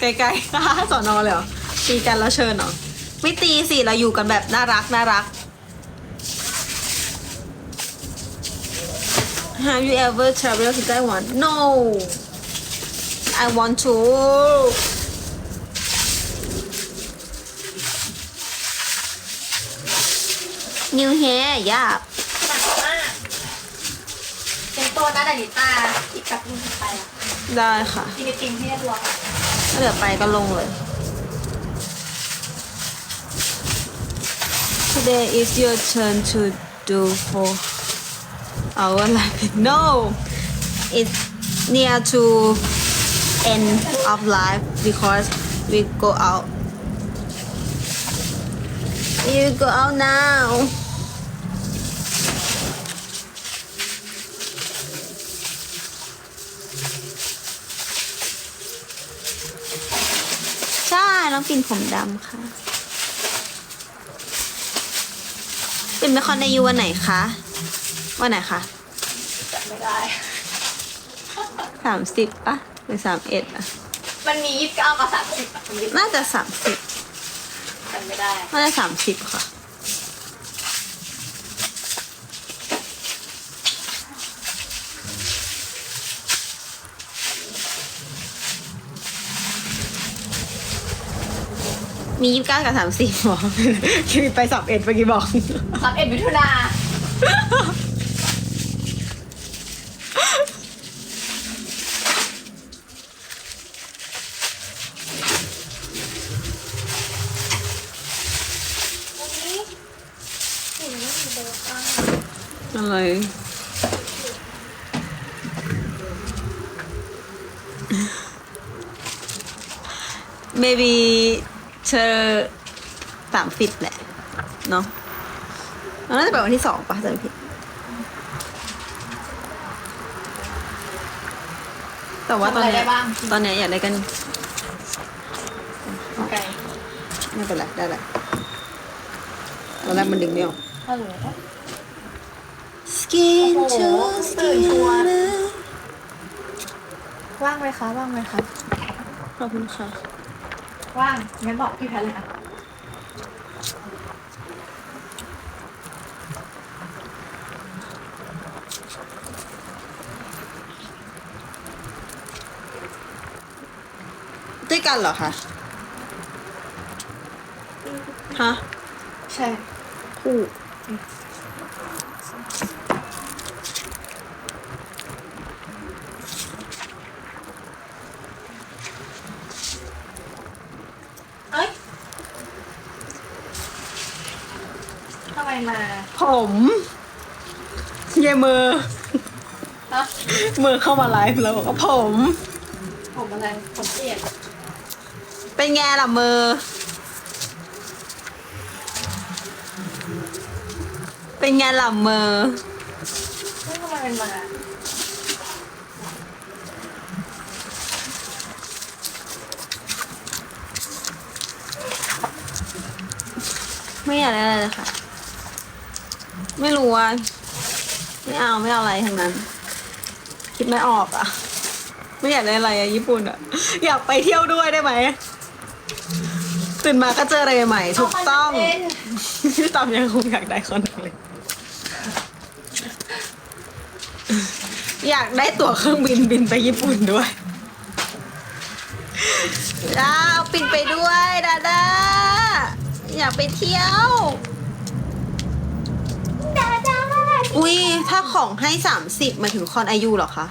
ไกลๆ สอนอเลยเหรอตีกันแล้วเชิญเหรอ ไม่ตีสิ เราอยู่กันแบบน่ารักน่ารัก Have you ever traveled to Taiwan? No. I want to. New hair, yeah. หนักมากเป็นตัวนะดานิตาอีกแป๊บนึงจะไปละได้ค่ะ กินไอติมให้เรียบร้อย ถ้าเดี๋ยวไปก็ลงเลย Today is your turn to do for our life. No, it's near to end of life because we go out. You go out now. น้องปิ่นผมดำค่ะปิ่นเป็นคอนในยูวันไหนคะวันไหนคะจำไม่ได้สามสิบปะหรือสามเอ็ดอะมันมียี่สิบเก้ากับสามสิบอะมันยี่สิบน่าจะสามสิบจำไม่ได้ น่าจะสามสิบค่ะ มียี่สิบเก้ากับสามสิบบอกคิดไปสามเอ็ดเมื่อกี้บอก สามเอ็ดมิถุนาวันนี้เห็นว่ามีเบอร์ตั้งอะไร maybe เธอสามสิบแหละ เนาะเราน่าจะไปวันที่สองปะจำไม่ผิด แต่ว่าตอนเนี้ยตอนเนี้ยอยากได้กันไกลไม่เป็นไรได้แหละตอนแรกมันดึงไม่ออก ฮัลโหล Skin โอ้โห to ตื่นตัว skin ว่างไหมคะ ว่างไหมคะ ขอบคุณค่ะ ว่างงั้นบอกพี่แพทเลยค่ะด้วยกันเหรอคะฮะใช่ คู่ ทำไมมาผมเยมือฮะมือเข้ามาไลฟ์แล้วบอกว่าผม ผมอะไร ผมเปลี่ยนเป็นไงล่ะมือ เป็นไงล่ะมือเฮ้ยทำไมเป็นมาไม่อยากได้อะไรเลยค่ะ ไม่รู้ว่าไม่เอาไม่เอาอะไรทั้งนั้น คิดไม่ออกอะ ไม่อยากได้อะไรอะญี่ปุ่นอะอยากไปเที่ยวด้วยได้ไหมตื่นมาก็เจออะไรใหม่ๆถูกต้องเามาเล่นพี่ตอมยังคงอยากได้คอนเลยอยากได้ตั๋วเครื่องบินบินไปญี่ปุ่นด้วยดาวปินไปด้วยดาดาอยากไปเที่ยว ดาดา อุ้ยถ้าของให้สามสิบมาถึงคอนอายุเหรอคะ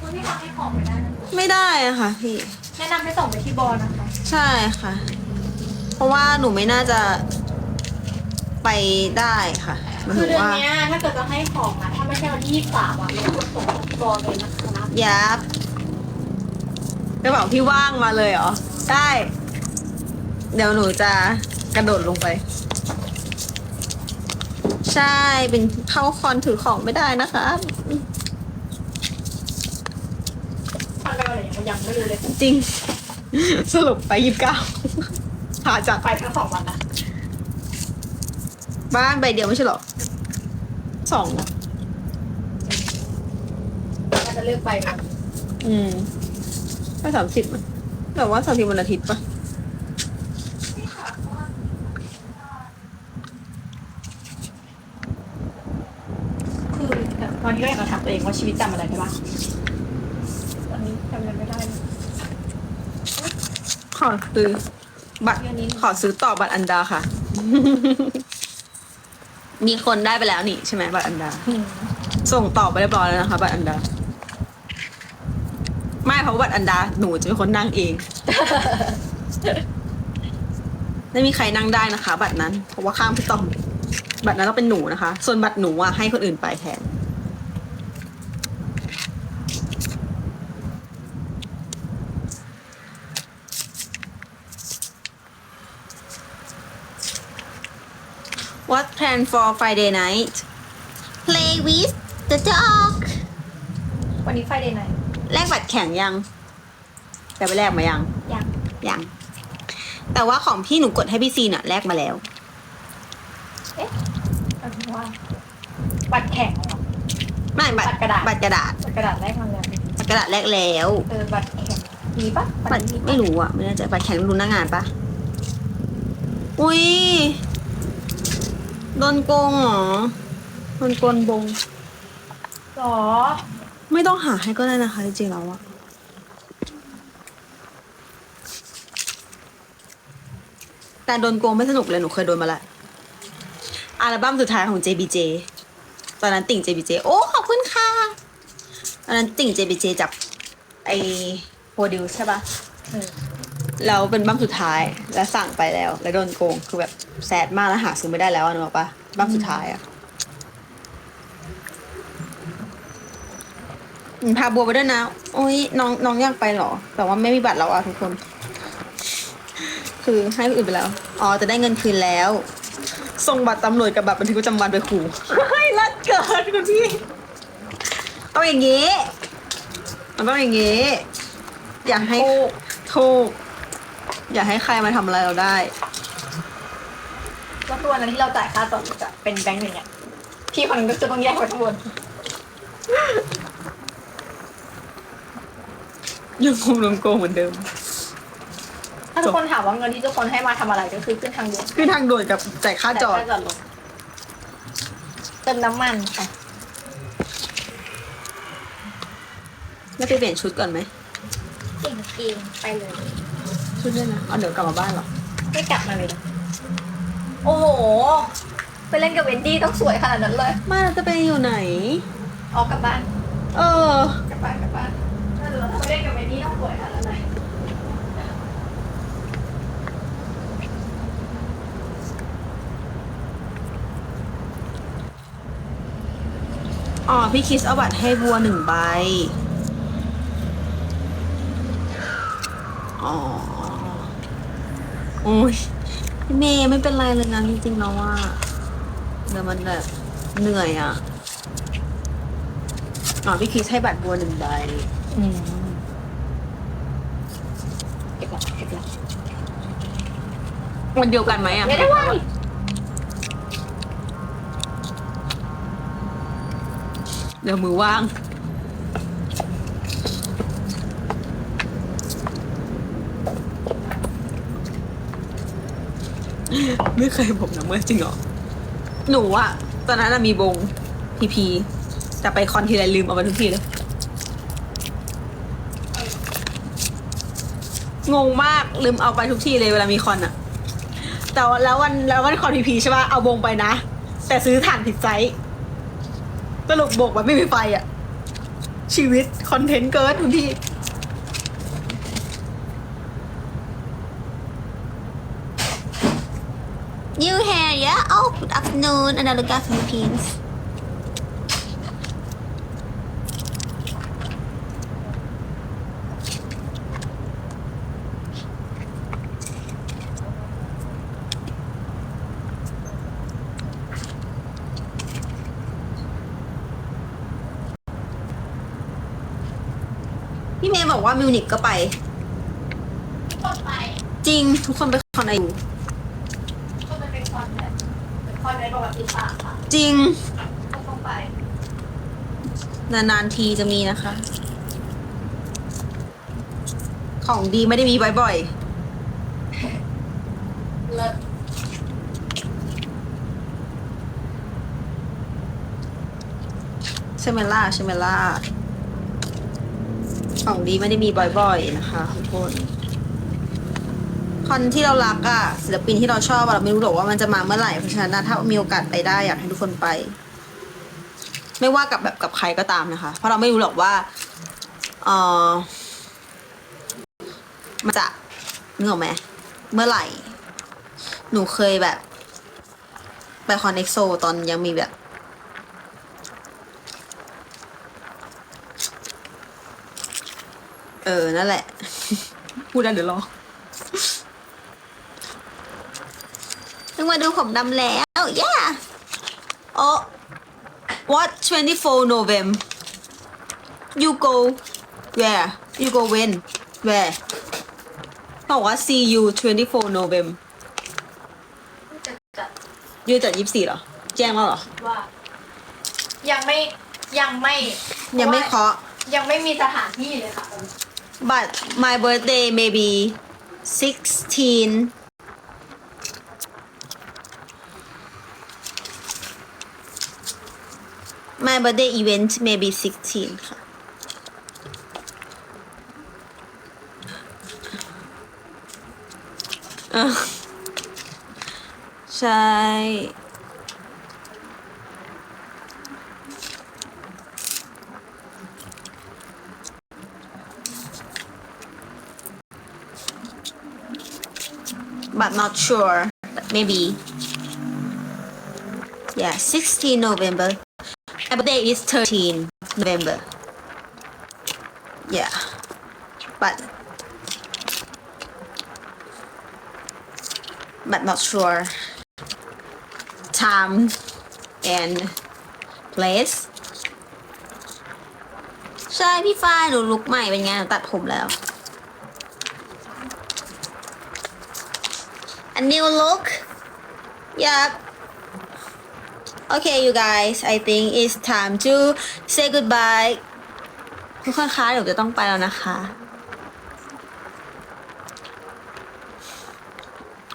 คุณพี่ทำให้ของไม่ได้นะไม่ได้อะค่ะพี่ แนะนำให้ส่งไปที่บอลนะคะ ใช่ค่ะ เพราะว่าหนูไม่น่าจะไปได้ค่ะหมายคืถึองเดือนว่าเนี้ยถ้าเกิดจะให้ของอะถ้าไม่ใช่วันที่ยี่สิบสามอะเราต้องส่งที่บอลเลยนะคะยับกระเป๋าพี่ว่างมาเลยเหรอ ได้ เดี๋ยวหนูจะกระโดดลงไป ใช่เป็นเข้าคอนถือของไม่ได้นะคะทำไปวันไหนยังยังไม่รู้เลยจริง สรุปไปยี่สิบเก้าหาจากไปทั้งสองวันนะบ้านใบเดียวไม่ใช่เหรอสองเหรอก็จะเลือกไปกันอืมไปสามสิบมันแต่ว่าเสาร์อาทิตย์วันอาทิตย์ปะ คือแบบตอ นนี้ก็อยากจะถามตัวเองว่าชีวิตจำอะไรได้บ้างตอนนี้จำอะไรไม่ได้เลยขอซื้อบัตรเดี๋ยวนี้ขอซื้อต่อบัตรอันดาค่ะ มีคนได้ไปแล้วนี่ใช่ไหมบัตรอันดาอืมส่งต่อไปเรียบร้อยแล้วนะคะ บัตรอันดา ไม่เพราะว่าบัตรอันดาหนูจะเป็นคนนั่งเอง ไม่มีใครนั่งได้นะคะ บัตรนั้น เพราะว่าข้ามพี่ต้อมบัตรนั้นต้องเป็นหนูนะคะ ส่วนบัตรหนูอะให้คนอื่นไปแทน What plan for Friday night Play with the dog วันนี้ไฟเดย์ไหน แลกบัตรแข่งยัง แต่ไปแลกมายัง ยัง ยัง แต่ว่าของพี่หนูกดให้พี่ซีน่ะแลกมาแล้ว เอาเป็นว่าบัตรแข่งเหรอ ไม่บัตบัตรกระดาษ บัตรกระดาษบัตรกระดาษแรกมาแล้วบัตรกระดาษแลกแล้วเออบัตรแข่งมีปะบัตรไม่รู้อะไม่แน่ใจบัตรแข่งรู้หน้างานปะอุ้ย โดนโกงเหรอโดนโกนบง หรอ ไม่ต้องหาให้ก็ได้นะคะจริงๆแล้วอะแต่โดนโกงไม่สนุกเลยหนูเคยโดนมาละอัลบั้มสุดท้ายของ JBJ ตอนนั้นติ่ง JBJ โอ้ขอบคุณค่ะตอนนั้นติ่ง JBJ จับไอโปรดิวใช่ปะเออ แล้วเป็นบั้มสุดท้ายแล้วสั่งไปแล้ว แล้วโดนโกงคือแบบ แซดมากแล้วหาซื้อไม่ได้แล้วอะนึกออกปะบั้มสุดท้ายอะอืมพาบัวไปด้วยนะ โอ้ยน้องน้องอยากไปเหรอ แต่ว่าไม่มีบัตรแล้วอะทุกคน คือให้คนอื่นไปแล้ว อ๋อจะได้เงินคืนแล้ว ส่งบัตรตำรวจกับบัตรบันทึกประจำวันไปขู่เฮ้ยรัดเกินคุณพี่ต้องอย่างงี้มันต้องอย่างงี้ อยากให้ถูกถูกอย่าให้ใครมาทำอะไรเราได้ แล้วตัวนั้นที่เราจ่ายค่าต่อจะเป็นแบงค์หนึ่งเนี่ยพี่คนนึงก็จะต้องแยกไว้ข้างบนยังคงลงโกงเหมือนเดิม ถ้าทุกคนถามว่าเงินที่ทุกคนให้มาทำอะไรก็คือขึ้นทางด่วนคือทางด่วนกับจ่ายค่าจอดจ่ายค่าจอดรถเติมน้ำมันค่ะแล้วไปเปลี่ยนชุดก่อนไหมจริงจริงๆไปเลย ชุดด้วยนะเอาเดี๋ยวกลับมาบ้านเหรอ ไม่กลับมาเลยนะ โอ้โห ไปเล่นกับเวนดี้ต้องสวยขนาดนั้นเลย ไม่เราจะไปอยู่ไหน ออกกลับบ้าน เออ กลับบ้านกลับบ้านเออถ้าไปเล่นกับเวนดี้ต้องสวยขนาดนั้นเลยอ๋อ พี่คิสเอาบัตรให้บัวหนึ่งใบ อ๋อ โอ้ย พี่เมย์ไม่เป็นไรเลยนะจริงๆแล้วว่าเดี๋ยวมันแบบเหนื่อยอะอ๋อพี่คิสให้บัตรบัวหนึ่งใบอืมเก็บละเก็บละวันเดียวกันไหมอะไม่ได้ว่าเดี๋ยวมือว่าง ไม่เคยบอกนะเมื่อจริงเหรอ หนูอะตอนนั้นอะมีบงพีพี แต่ไปคอนทีไรลืมเอาไปทุกทีเลย งงมากลืมเอาไปทุกทีเลยเวลามีคอนอะแต่แล้ววันแล้ววันคอนพีพีใช่ป่ะเอาบงไปนะ แต่ซื้อถ่านผิดไซส์สรุปบกมันไม่มีไฟอะชีวิตคอนเทนต์เกินทุกที New hair, yeah? Oh, good afternoon, another guy Philippines. ๆพี่เมย์บอกว่ามิวนิกก็ไปต้องไปจริงทุกคนไปคอนไอยู ก็จะเป็นคอนแบบเป็นค อนในประวัติศาสตร์ค่ะจริงก็ต้องไปนานๆทีจะมีนะคะ ของดีไม่ได้มีบ่อยเลิศๆใช่ไหมล่ะใช่ไหมล่ะของดีไม่ได้มีบ่อยๆนะคะทุกคน คนที่เรารักอะศิลปินที่เราชอบอะเราไม่รู้หรอกว่ามันจะมาเมื่อไหร่เพราะฉะนั้นนะถ้ามีโอกาสไปได้อยากให้ทุกคนไป ไม่ว่ากับแบบกับใครก็ตามนะคะ เพราะเราไม่รู้หรอกว่าเออมันจะนึกออกไหมเมื่อไหร่ หนูเคยแบบ ไปคอนเอ็กโซตอนยังมีแบบเออ นั่นแหละ พูดได้เดี๋ยวรอ พิ่งมาดูผมดำแล้ว yeah โอ้ what 24 November you go where you go when where บอกว่า see you 24 November จะจัดยูจัดยี่สี่เหรอ แจ้งแล้วเหรอ ว่า ยังไม่ยังไม่ยังไม่พรเคาะว่ยังไม่มีสถานที่เลยค่ะ but my birthday maybe 16 my birthday event maybe 16 ค่ะ เออใช่ but not sure. But maybe. Yeah, 16 November. My birthday is 13 November. Yeah. But but not sure. Time and place. ใช่พี่ฝ้ายหนูลุกใหม่เป็นไงตัดผมแล้ว a new look. Yep. Okay, you guys, I think it's time to say goodbye. ทุกคนคะเดี๋ยวจะต้องไปแล้วนะคะ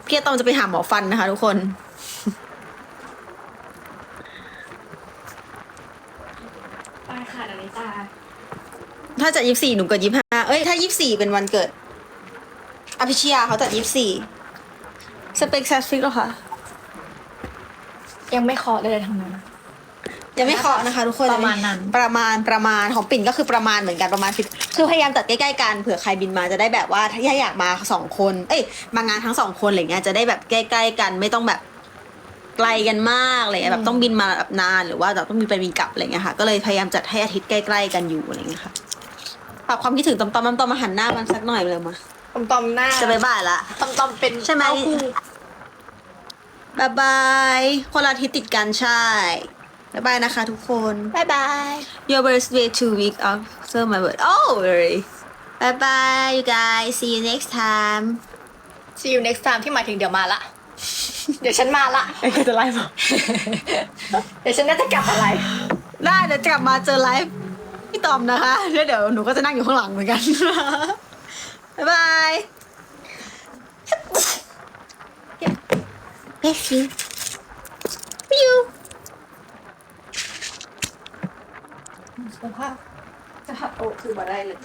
พี่อาตอมจะไปหาหมอฟันนะคะทุกคน ไปค่ะนาริตาถ้าจัดยี่สี่หนูเกิดยี่ห้าเอ้ย ถ้ายี่สี่เป็นวันเกิด อภิชยาเขาจัดยี่สี่สเปคแซฟิกหรอคะ ยังไม่เคาะเลยทั้งนั้น ยังไม่เคาะนะคะ ทุกคนประมาณนั้น ประมาณประมาณของปิ่นก็คือประมาณเหมือนกันประมาณสิบคือพยายามจัดใกล้ๆกันเผื่อใครบินมาจะได้แบบว่าถ้าอยากมาสองคน เอ้ยมางานทั้งสองคนอะไรเงี้ยจะได้แบบใกล้ๆกันไม่ต้องแบบไกลกันมากอะไรเงี้ยแบบต้องบินมาแบบนานหรือว่าแบบต้องมีไปมีกลับอะไรเงี้ยค่ะก็เลยพยายามจัดให้อาทิตย์ใกล้ๆกันอยู่อะไรเงี้ยค่ะฝากความคิดถึงตอมๆตอมๆมาหันหน้ามันสักหน่อยเลยมาตอมตอมๆหน้าจะไปบ่ายละ ตอมตอมๆเป็นใช่ไหม เต้าหู้ บายบายคนละอาทิตย์ติดกันใช่บายบายนะคะทุกคน บายบาย Your birthday two week after my birthday. Oh, really? Bye bye, you guys. See you next time. see you next time ที่หมายถึงเดี๋ยวมาละ เดี๋ยวฉันมาละเอ้ยจะไลฟ์เดี๋ยวฉันน่าจะกลับอะไร ได้เดี๋ยวจะกลับมาเจอไลฟ์พี่ตอมนะคะแล้วเดี๋ยวหนูก็จะนั่งอยู่ข้างหลังเหมือนกันบายบาย Bless you. You. สภาพสภาพโอ้คือมาได้เลย